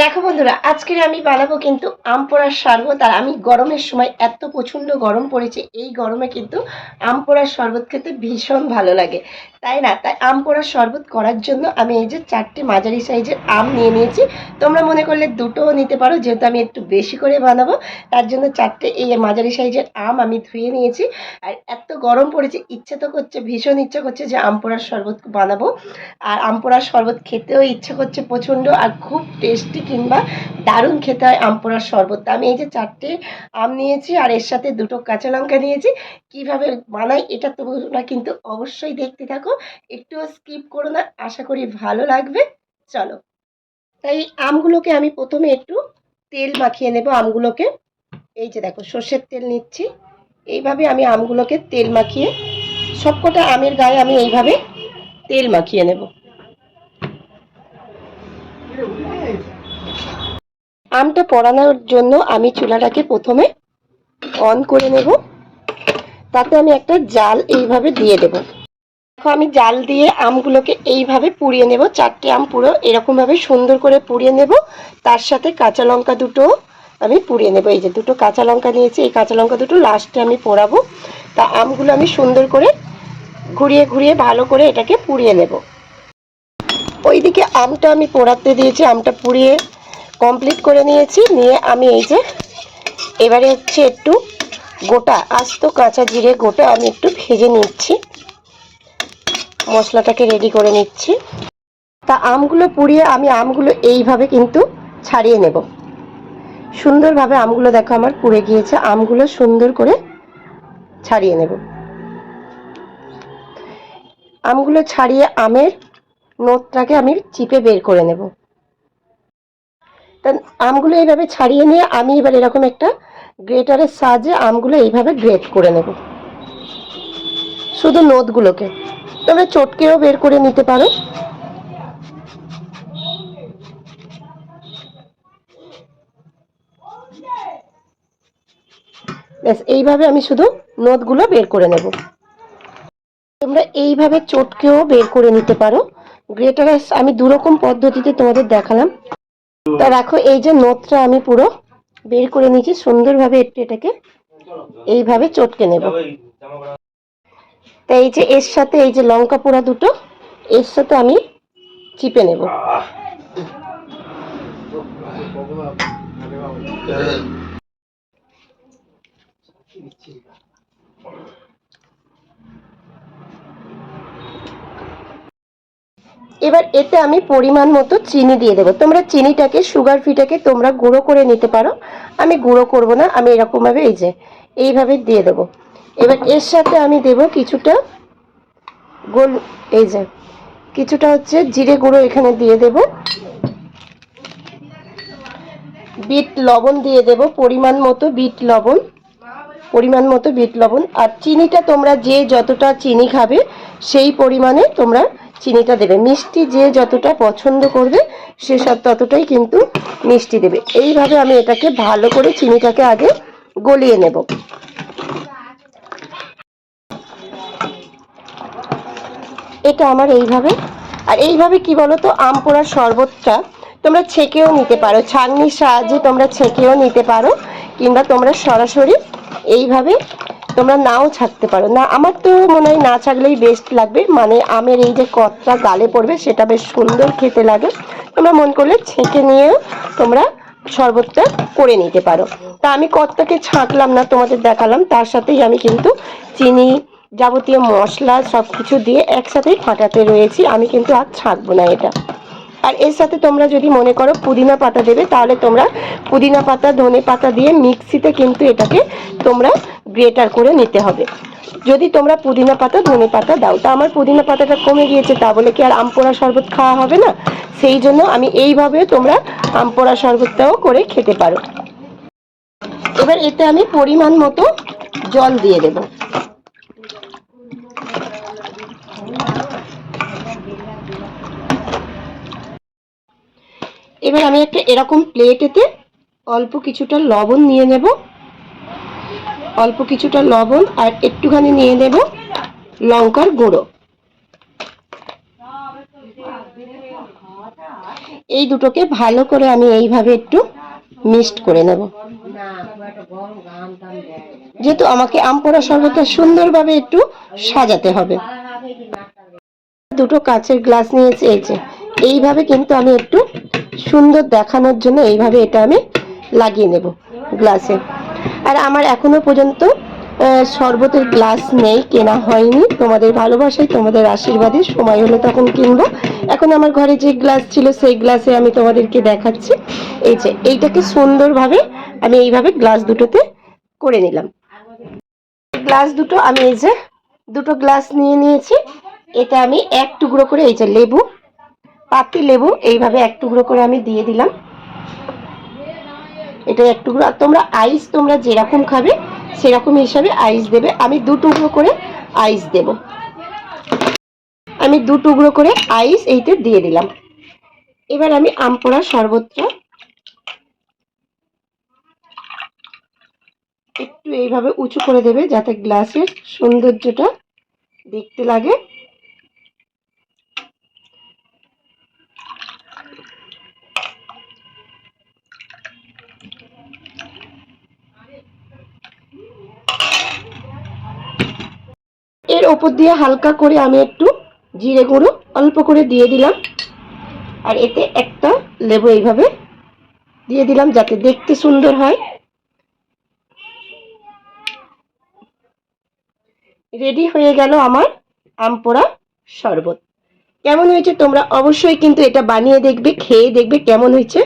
দেখো বন্ধুরা আজকে আমি বানাবো কিন্তু আম পোড়ার শরবত, আর আমি গরমের সময় এত প্রচণ্ড গরম পড়েছে, এই গরমে কিন্তু আম পোড়ার শরবত খেতে ভীষণ ভালো লাগে। তাই না? তাই আম পোড়ার শরবত করার জন্য আমি এই যে চারটে মাঝারি সাইজের আম নিয়ে নিয়েছি। তোমরা মনে করলে দুটোও নিতে পারো, যেহেতু আমি একটু বেশি করে বানাবো, তার জন্য চারটে এই মাঝারি সাইজের আম আমি ধুয়ে নিয়েছি। আর এত গরম পড়েছে, ইচ্ছে তো করছে, ভীষণ ইচ্ছে করছে যে আম পোড়ার শরবত বানাবো। আর আম পোড়ার শরবত খেতেও ইচ্ছে করছে প্রচণ্ড, আর খুব টেস্টি কিংবা দারুণ খেতে হয় আম পোড়ার শরবত। আমি এই যে চারটে আম নিয়েছি আর এর সাথে দুটো কাঁচা লঙ্কা নিয়েছি। কীভাবে বানাই এটা তোমরা কিন্তু অবশ্যই দেখতে থাকো। একটুও স্কিপ করো না, আশা করি ভালো লাগবে। চলো। তাই আমগুলোকে আমি প্রথমে একটু তেল মাখিয়ে নেব আমগুলোকে। এই যে দেখো, সর্ষের তেল নিচ্ছি। এইভাবে আমি আমগুলোকে তেল মাখিয়ে সবকটা আমের গায়ে আমি এইভাবে তেল মাখিয়ে নেব। আমটা পড়ানোর জন্য আমি চুলাটাকে প্রথমে অন করে নেব। তাতে আমি একটা জাল এইভাবে দিয়ে দেব। দেখো, আমি জাল দিয়ে আমগুলোকে এইভাবে পুড়িয়ে নেব। চারটে আম পুরো এরকমভাবে সুন্দর করে পুড়িয়ে নেব। তার সাথে কাঁচা লঙ্কা দুটো আমি পুড়িয়ে নেব। এই যে দুটো কাঁচা লঙ্কা নিয়েছি, এই কাঁচা লঙ্কা দুটো লাস্টে আমি পোড়াবো। তা আমগুলো আমি সুন্দর করে ঘুরিয়ে ঘুরিয়ে ভালো করে এটাকে পুড়িয়ে নেব। ওইদিকে আমটা আমি পোড়াতে দিয়েছি, আমটা পুড়িয়ে কমপ্লিট করে নিয়েছি। নিয়ে আমি এই যে, এবারে হচ্ছে একটু গোটা, আস্ত কাঁচা জিরে গোটা আমি একটু ভেজে নিচ্ছি। মশলাটাকে রেডি করে নিচ্ছি। তা আমগুলো পুড়িয়ে আমি আমগুলো এইভাবে কিন্তু ছাড়িয়ে নেব। সুন্দরভাবে আমগুলো দেখো আমার পুড়ে গিয়েছে, আমগুলো সুন্দর করে ছাড়িয়ে নেব। আমগুলো ছাড়িয়ে আমের নোটটাকে আমি চিপে বের করে নেব। তা আমগুলো এইভাবে ছাড়িয়ে নিয়ে আমি এবার এরকম একটা গ্রেটারের সাহায্যে আমগুলো এইভাবে গ্রেট করে নেব। শুধু নোটগুলোকে তোমরা চটকেও বের করে নিতে পারো। ব্যাস, এইভাবে আমি শুধু নোটগুলো বের করে নেব। তোমরা এইভাবে চটকেও বের করে নিতে পারো। গ্রেটারে আমি দুরকম পদ্ধতিতে তোমাদের দেখালাম। তা দেখো এই যে নোটটা আমি পুরো বের করে নিয়েছি, সুন্দরভাবে একটু এটাকে এইভাবে চটকে নেব। তা এই যে এর সাথে এই যে লঙ্কা পোড়া দুটো, এর সাথে আমি চিপে নেব। এবার এতে আমি পরিমাণ মতো চিনি দিয়ে দেবো। তোমরা চিনিটাকে সুগার ফিটাকে তোমরা গুঁড়ো করে নিতে পারো। আমি গুঁড়ো করব না, আমি এরকমভাবে এই যে, এইভাবে দিয়ে দেবো। এবার এর সাথে আমি দেব কিছুটা গোল, এই যে, কিছুটা হচ্ছে জিরে গুঁড়ো এখানে দিয়ে দেব। বিট লবণ দিয়ে দেব, পরিমাণ মতো বিট লবণ, পরিমাণ মতো বিট লবণ। আর চিনিটা তোমরা যে যতটা চিনি খাবে, সেই পরিমাণে তোমরা চিনিটা দেবে। মিষ্টি যে যতটা পছন্দ করবে, সে সব ততটাই কিন্তু মিষ্টি দেবে। এইভাবে আমি এটাকে ভালো করে চিনিটাকে আগে গলিয়ে নেব। এটা আমার এইভাবে। আর এইভাবে কি বলো তো আম পোড়ার শরবতটা তোমরা ছেঁকেও নিতে পারো। ছাঁকনির সাহায্যে তোমরা ছেঁকেও নিতে পারো, কিংবা তোমরা সরাসরি এইভাবে তোমরা নাও ছাকতে পারো। না, আমার তো মনে হয় না ছাড়লেই বেস্ট লাগবে। মানে আমের এই যে কতটা গালে পড়বে, সেটা বেশ সুন্দর খেতে লাগে। তোমরা মন করলে ছেঁকে নিয়েও তোমরা শরবতটা করে নিতে পারো। তা আমি কতটাকে ছাঁকলাম না তোমাদের দেখালাম, তার সাথেই আমি কিন্তু চিনি যাবতীয় মশলা সব কিছু দিয়ে একসাথেই ফাটাতে রয়েছি। আমি কিন্তু আর ছাঁকবো না এটা। আর এর সাথে তোমরা যদি মনে করো পুদিনা পাতা দেবে, তাহলে তোমরা পুদিনা পাতা, ধনে পাতা দিয়ে মিক্সিতে কিন্তু এটাকে তোমরা গ্রেটার করে নিতে হবে। যদি তোমরা পুদিনা পাতা, ধনে পাতা দাও, তা আমার পুদিনা পাতাটা কমে গিয়েছে, তা বলে কি আর আম পোড়া শরবত খাওয়া হবে না? সেই জন্য আমি এইভাবে তোমরা আম পোড়া শরবতটাও করে খেতে পারো। এবার এতে আমি পরিমাণ মতো জল দিয়ে দেবো। এবার আমি একটা এরকম প্লেটেতে অল্প কিছুটা লবণ নিয়ে নেব। অল্প কিছুটা লবণ আর একটুখানি নিয়ে নেব লঙ্কার গুঁড়ো। এই দুটোকে ভালো করে আমি এইভাবে একটু মিক্সড করে নেব। যেহেতু আমাকে আম পোড়া শরবতটা সুন্দরভাবে একটু সাজাতে হবে। দুটো কাচের গ্লাস নিয়েছি, এই যে। এইভাবে কিন্তু আমি একটু সুন্দর দেখানোর জন্য এইভাবে এটা আমি লাগিয়ে নেব গ্লাসে। আর আমার এখনও পর্যন্ত শরবতের গ্লাস নেই, কেনা হয়নি। তোমাদের ভালোবাসায়, তোমাদের আশীর্বাদে, সময় হলে তখন কিনবো। এখন আমার ঘরে যে গ্লাস ছিল, সেই গ্লাসে আমি তোমাদেরকে দেখাচ্ছি। এই যে, এইটাকে সুন্দরভাবে আমি এইভাবে গ্লাস দুটোতে করে নিলাম। গ্লাস দুটো, আমি এই যে দুটো গ্লাস নিয়ে নিয়েছি। এটা আমি এক টুকরো করে এই যে লেবু পাতি লেবু, এইভাবে এক টুকরো করে আমি দিয়ে দিলাম। এটা এক টুকরো। আর তোমরা আইস তোমরা যেরকম খাবে, সেরকম হিসাবে আইস দেবে। আমি দু টুকরো করে আইস দেব। আমি দু টুকরো করে আইস এইতে দিয়ে দিলাম। এবার আমি আম পোড়া শরবতটা একটু এইভাবে উঁচু করে দেবে, যাতে গ্লাসের সৌন্দর্যটা দেখতে লাগে। ওপর দিয়ে হালকা করে আমি একটু জিরে গুঁড়ো অল্প করে দিয়ে দিলাম। আর এতে একটা লেবু এইভাবে দিয়ে দিলাম যাতে দেখতে সুন্দর হয়। রেডি হয়ে গেল আমার আম পোড়া শরবত। কেমন হয়েছে তোমরা অবশ্যই কিন্তু এটা বানিয়ে দেখবে, খেয়ে দেখবে কেমন হয়েছে।